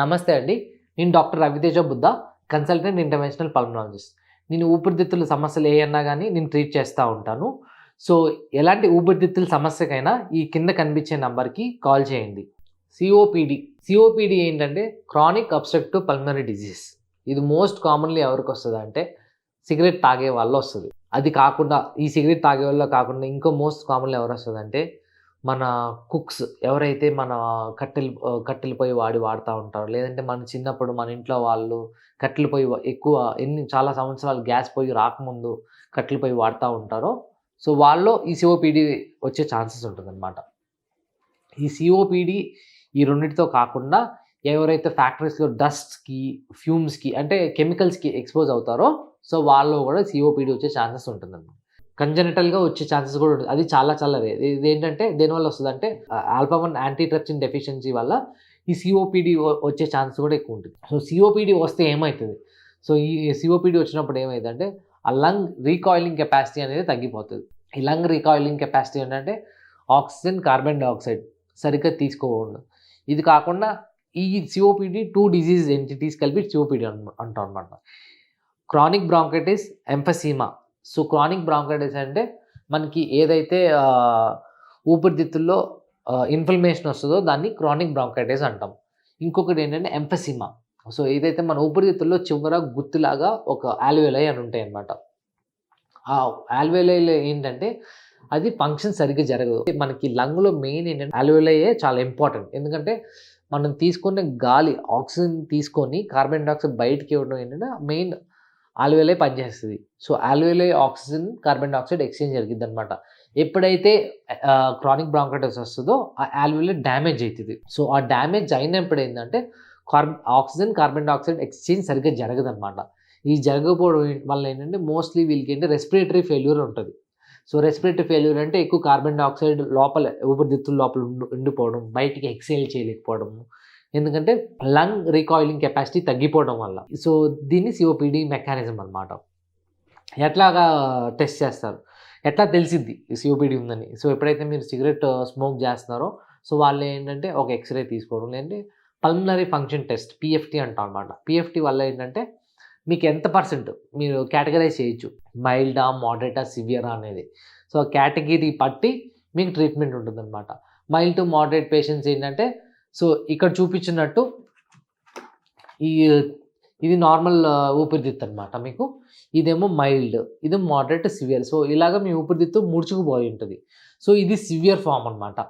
నమస్తే అండి. నేను doctor Raviteja Buddha consultant interventional pulmonologist. నేను ఊపిరితిత్తుల సమస్యలు ఏమన్నా కానీ నేను ట్రీట్ చేస్తూ ఉంటాను. సో ఎలాంటి ఊపిరితిత్తుల సమస్యకైనా ఈ కింద కనిపించే నంబర్కి కాల్ చేయండి. C O P D C O P D ఏంటంటే క్రానిక్ అబ్స్ట్రక్టివ్ పల్మనరీ డిజీజ్. ఇది మోస్ట్ కామన్లీ ఎవరికి వస్తుంది అంటే సిగరెట్ తాగే వల్ల వస్తుంది అది కాకుండా ఈ సిగరెట్ తాగే వల్ల కాకుండా ఇంకో మోస్ట్ కామన్లీ ఎవరు వస్తుంది అంటే మన కుక్స్ ఎవరైతే మన కట్టెలు కట్టెలు కట్టెల పొయ్యి వాడి వాడుతూ ఉంటారో లేదంటే మన చిన్నప్పుడు మన ఇంట్లో వాళ్ళు కట్టెల పొయ్యి ఎక్కువ ఎన్ని చాలా సంవత్సరాలు గ్యాస్ పొయ్యి రాకముందు కట్టెల పొయ్యి వాడుతూ ఉంటారో సో వాళ్ళు ఈ సిఓపిడి వచ్చే ఛాన్సెస్ ఉంటుందన్నమాట. ఈ సిఓపిడి ఈ రెండింటితో కాకుండా ఎవరైతే ఫ్యాక్టరీస్లో డస్ట్కి ఫ్యూమ్స్కి అంటే కెమికల్స్కి ఎక్స్పోజ్ అవుతారో సో వాళ్ళు కూడా సిఓపిడి వచ్చే ఛాన్సెస్ ఉంటుందన్నమాట. కంజనటల్గా వచ్చే ఛాన్సెస్ కూడా ఉంటుంది అది చాలా చాలా రేర్ ఇది ఏంటంటే దేనివల్ల వస్తుంది అంటే ఆల్ఫా వన్ యాంటీట్రప్సిన్ డెఫిషియన్సీ వల్ల ఈ సిఓపిడి వచ్చే ఛాన్స్ కూడా ఎక్కువ ఉంటుంది. సో సిఓపిడి వస్తే ఏమవుతుంది సో ఈ సిఓపిడి వచ్చినప్పుడు ఏమైందంటే ఆ లంగ్ రీకాయిలింగ్ కెపాసిటీ అనేది తగ్గిపోతుంది. ఈ లంగ్ రీకాయిలింగ్ కెపాసిటీ ఏంటంటే ఆక్సిజన్ కార్బన్ డైఆక్సైడ్ సరిగ్గా తీసుకోకుండా. ఇది కాకుండా ఈ C O P D two disease entities కలిపి సిఓపిడి అంటాం అనమాట chronic bronchitis emphysema so chronic bronchitis అంటే మనకి ఏదైతే ఊపిరితిత్తుల్లో ఇన్ఫ్లమేషన్ వస్తుందో దాన్ని క్రానిక్ బ్రాంకైటిస్ అంటాం. ఇంకొకటి ఏంటంటే ఎంఫసిమా. సో ఏదైతే మన ఊపిరితిత్తుల్లో చివర గుత్తులాగా ఒక ఆల్వేలై అని ఉంటాయి అన్నమాట ఆ ఆల్వేలైలో ఏంటంటే అది ఫంక్షన్ సరిగ్గా జరగదు. మనకి లంగ్లో మెయిన్ ఏంటంటే ఆల్వేలయే చాలా ఇంపార్టెంట్. ఎందుకంటే మనం తీసుకునే గాలి ఆక్సిజన్ తీసుకొని కార్బన్ డైఆక్సైడ్ బయటికి ఇవ్వడం ఏంటంటే మెయిన్ ఆల్వేలే పనిచేస్తుంది. So alveoli oxygen carbon dioxide exchange జరిగింది అనమాట ఎప్పుడైతే క్రానిక్ బ్రాంకైటిస్ వస్తుందో ఆ ఆల్వేలే డ్యామేజ్ అవుతుంది సో ఆ డ్యామేజ్ అయినప్పుడు ఏంటంటే carb oxygen carbon dioxide exchange సరిగ్గా జరగదు అనమాట ఈ జరగకపోవడం వల్ల ఏంటంటే మోస్ట్లీ వీళ్ళకి ఏంటంటే రెస్పిరేటరీ ఫెయిల్యూర్ ఉంటుంది. సో రెస్పిరేటరీ ఫెయిల్యూర్ అంటే ఎక్కువ కార్బన్ డైఆక్సైడ్ లోపల ఊపిరితిత్తుల లోపల ఉండి ఉండిపోవడం బయటికి ఎక్సేల్ చేయలేకపోవడం ఎందుకంటే లంగ్ రీకాయిలింగ్ కెపాసిటీ తగ్గిపోవడం వల్ల. సో దీన్ని సిఓపిడి మెకానిజం అనమాట ఎట్లాగా టెస్ట్ చేస్తారు? ఎట్లా తెలిసిద్ది సిఓపిడి ఉందని? సో ఎప్పుడైతే మీరు సిగరెట్ uh, స్మోక్ చేస్తున్నారో సో వాళ్ళు ఏంటంటే ఒక ఎక్స్రే తీసుకోవడం లేదంటే పల్మనరీ ఫంక్షన్ టెస్ట్ పిఎఫ్టీ అంటాం అనమాట పిఎఫ్టీ వల్ల ఏంటంటే మీకు ఎంత పర్సెంట్ మీరు కేటగరైజ్ చేయొచ్చు? మైల్డా మోడరేటా సివియరా అనేది. సో కేటగిరీ పట్టి మీకు ట్రీట్మెంట్ ఉంటుందన్నమాట. మైల్డ్ టు మోడరేట్ పేషెంట్స్ ఏంటంటే సో ఇక్కడ చూపించినట్టు ఈ ఇది నార్మల్ ఊపిరితిత్తు అనమాట మీకు. ఇదేమో మైల్డ్ ఇది మోడరేట్ సివియర్ సో ఇలాగ మీ ఊపిరితిత్తు ముడుచుకుపోయి ఉంటుంది. సో ఇది సివియర్ ఫామ్ అనమాట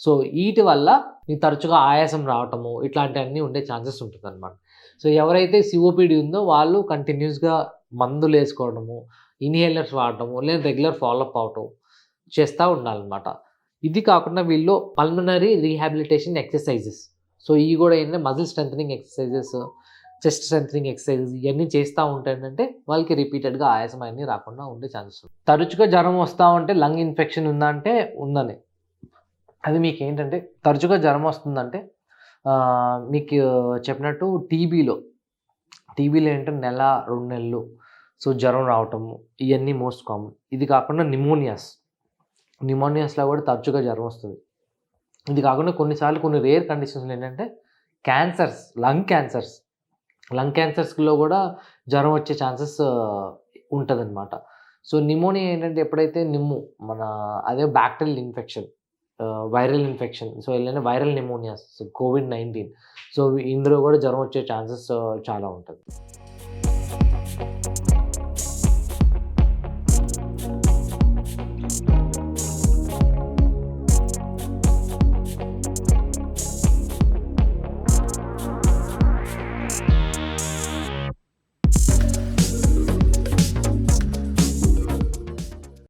సో వీటి వల్ల మీకు తరచుగా ఆయాసం రావటము ఇట్లాంటివన్నీ ఉండే ఛాన్సెస్ ఉంటుంది అనమాట సో ఎవరైతే సిఓపిడి ఉందో వాళ్ళు కంటిన్యూస్గా మందులు వేసుకోవడము ఇన్హేలర్స్ వాడటము లేదా రెగ్యులర్ ఫాలోఅప్ అవటం చేస్తూ ఉండాలన్నమాట. ఇది కాకుండా వీళ్ళు పల్మనరీ రీహాబిలిటేషన్ ఎక్సర్సైజెస్ సో ఇవి కూడా ఏంటంటే muscle strengthening exercises chest strengthening exercises ఇవన్నీ చేస్తూ ఉంటాయంటే వాళ్ళకి రిపీటెడ్గా ఆయాసం అన్నీ రాకుండా ఉండే ఛాన్సెస్ ఉంది తరచుగా జ్వరం వస్తూ ఉంటే లంగ్ ఇన్ఫెక్షన్ ఉందా అంటే ఉందని. అది మీకు ఏంటంటే తరచుగా జ్వరం వస్తుందంటే మీకు చెప్పినట్టు టీబీలో టీబీలో ఏంటంటే నెల రెండు నెలలు సో జ్వరం రావటము ఇవన్నీ మోస్ట్ కామన్ ఇది కాకుండా నిమోనియాస్ నిమోనియాస్లో కూడా తరచుగా జ్వరం వస్తుంది. ఇది కాకుండా కొన్నిసార్లు కొన్ని రేర్ కండిషన్స్లో ఏంటంటే క్యాన్సర్స్ లంగ్ క్యాన్సర్స్ లంగ్ క్యాన్సర్స్లో కూడా జ్వరం వచ్చే ఛాన్సెస్ ఉంటుందన్నమాట. సో నిమోనియా ఏంటంటే ఎప్పుడైతే నిమ్ము మన అదే bacterial infection viral infection so ఏంటంటే viral pneumonias COVID nineteen so ఇందులో కూడా జ్వరం వచ్చే ఛాన్సెస్ చాలా ఉంటుంది.